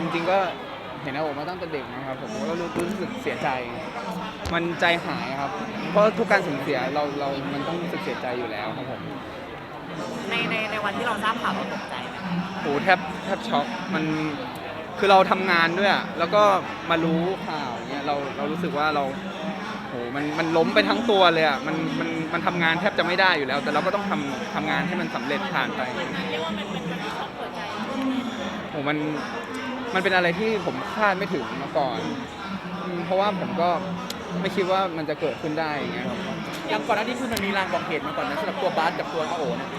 จริงๆก็เห็นอาโอมาตั้งแต่เด็กนะครับผมก็รู้รู้สึกเสียใจ มันใจหายครับ เพราะทุกการสูญเสียเราเรามันต้องรู้สึกเสียใจอยู่แล้วครับผมในในในวันที่เราทราบข่าวเราตกใจไหมโหแทบแทบช็อกมันคือเราทำงานด้วยอะแล้วก็มารู้ข่าวเนี้ยเราเรารู้สึกว่าเราโหมันมันล้มไปทั้งตัวเลยอะมันมันมันทำงานแทบจะไม่ได้อยู่แล้ว แต่เราก็ต้องทำทำงานให้มันสำเร็จผ่านไป เรียกว่ามันเป็นวันที่ช็อกหัวใจ โหมัน มันเป็นอะไรที่ผมคาดไม่ถึงมาก่อนอืมเพราะว่าผมก็ไม่คิดว่ามันจะเกิดขึ้นได้อย่างเงี้ยครับยังก่อนหน้านี้คือมันมีรางบอกเหตุมาก่อนนะสำหรับตัวบาสกับตัวอาโอเนี่ย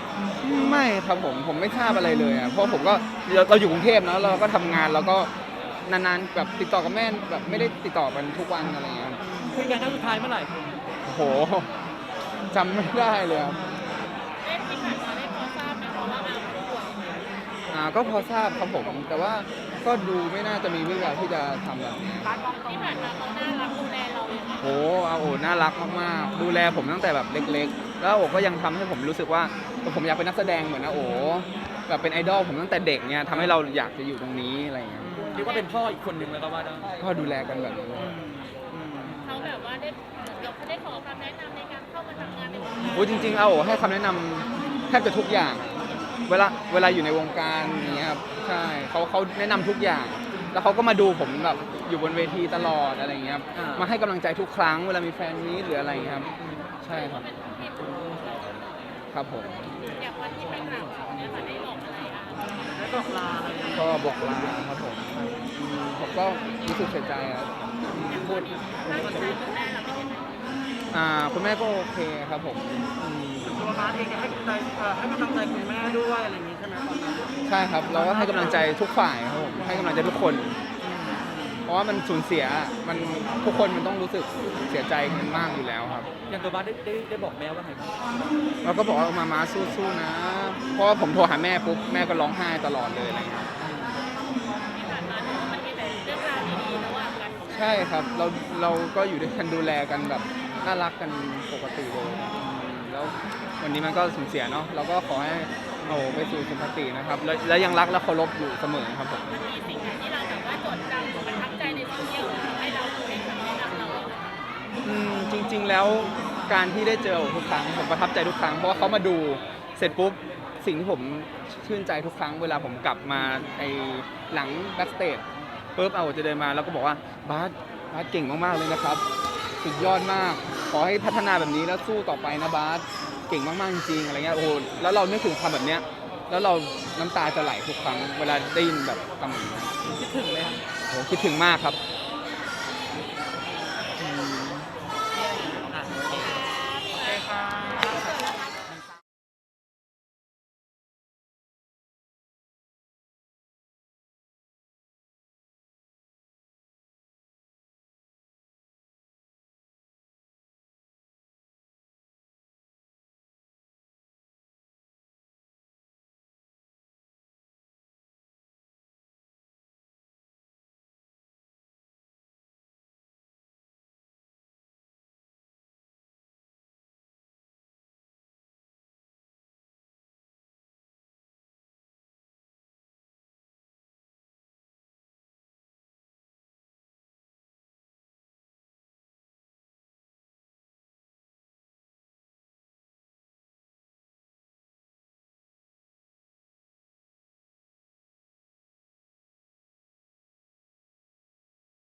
ไม่ครับผมผมไม่ทราบอะไรเลยอะเพราะผมก็เราเราอยู่กรุงเทพเนอะเราก็ทำงานเราก็นานๆแบบติดต่อกับแม่แบบไม่ได้ติดต่อกันทุกวันอะไรเงี้ยคุยกันครั้งสุดท้ายเมื่อไหร่โอ้โหจำไม่ได้เลยครับ เอ๊ะที่ผ่านมาได้พอทราบไหมเพราะว่าอาป่วย อ่าก็พอทราบครับผม แต่ว่าก็ดูไม่น่าจะมีเรื่องราวที่จะทำแบบนี้ที่ผ่านมาเขาน่ารักดูแลเราอย่างไรโอ้อาโอน่ารักมากๆดูแลผมตั้งแต่แบบเล็ก ๆ แล้วอาโอก็ยังทำให้ผมรู้สึกว่าผมอยากเป็นนักแสดงเหมือนอาโอแบบเป็นไอดอลผมตั้งแต่เด็กเนี่ยทำให้เราอยากจะอยู่ตรงนี้อะไรเงี้ยเรียกว่าเป็นพ่ออีกคนหนึ่งแล้วก็ว่าได้ก็ดูแลกันแบบนี้เขาแบบว่าได้เดี๋ยวเขาได้ขอคำแนะนำในการเข้ามาทำงานในวงการโอ้จริงๆอาโอให้คำแนะนำแทบจะทุกอย่าง เวลาเวลาอยู่ในวงการอย่างเงี้ยครับใช่เขาเขาแนะนำทุกอย่าง แล้วเขาก็มาดูผมแบบอยู่บนเวทีตลอดอะไรเงี้ยครับอ่าม มาให้กำลังใจทุกครั้งเวลามีแฟนมีตหรืออะไรเงี้ยครับ ใช่ครับเป็นคนที่ถูกครับผมอย่างวันที่ไปกราบเขาเนี่ยค่ะได้บอกอะไรอะแล้วก็ลาอะไรก็บอกลาครับผมอืมผมก็รู้สึกเสียใจครับพูดร่างกายคุณแม่เราเป็นยังไง อ่าคุณแม่ก็โอเคครับผมอืมตัวบาสเองให้กำลังใจให้กำลังใจคุณแม่ด้วยอะไรอย่างนี้ใช่ไหมตอนนั้นใช่ครับ เราก็ให้กำลังใจทุกฝ่ายครับผมให้กำลังใจทุกคน เพราะว่ามันสูญเสียมันทุกคนมันต้องรู้สึกเสียใจกันมากอยู่แล้วครับ อย่างตัวบาสได้ได้ได้บอกแม่ว่าไงบ้างเราก็บอกว่ามามาสู้ๆนะ เพราะว่าผมโทรหาแม่ปุ๊บแม่ก็ร้องไห้ตลอดเลยอะไรเงี้ยที่ผ่านมาถือว่ามันมีแต่เรื่องราวดีๆระหว่างกัน ใช่ครับ เราเราก็อยู่ด้วยกันดูแลกันแบบ น่ารักกันปกติเลยอืมแล้ววันนี้มันก็สูญเสียเนาะเราก็ขอให้โอ้ไปสู่สุคตินะครับแล้วแล้วยังรักและเคารพอยู่เสมอครับผมมันมีสิ่งไหนที่เราแบบว่าจดจำหรือประทับใจในโซเชียลให้เราให้คำแนะนำเราอะอืมจริงๆแล้วการที่ได้เจอโอทุกครั้งผมประทับใจทุกครั้งเพราะว่าเขามาดูเสร็จปุ๊บสิ่งที่ผมชื่นใจทุกครั้งเวลาผมกลับมาไอหลังแบ็กสเตจปุ๊บเอาจะเดินมาแล้วก็บอกว่าบาสบาสเก่งมากๆเลยนะครับ สุดยอดมาก ขอให้พัฒนาแบบนี้แล้วสู้ต่อไปนะบาสเก่งมากๆจริงๆอะไรเงี้ยโอ้โหแล้วเรานึกถึงคำแบบเนี้ยแล้วเราน้ำตาจะไหลทุกครั้งเวลาได้ยินแบบคำแบบนี้คิดถึงไหมครับโอ้โหคิดถึงมากครับ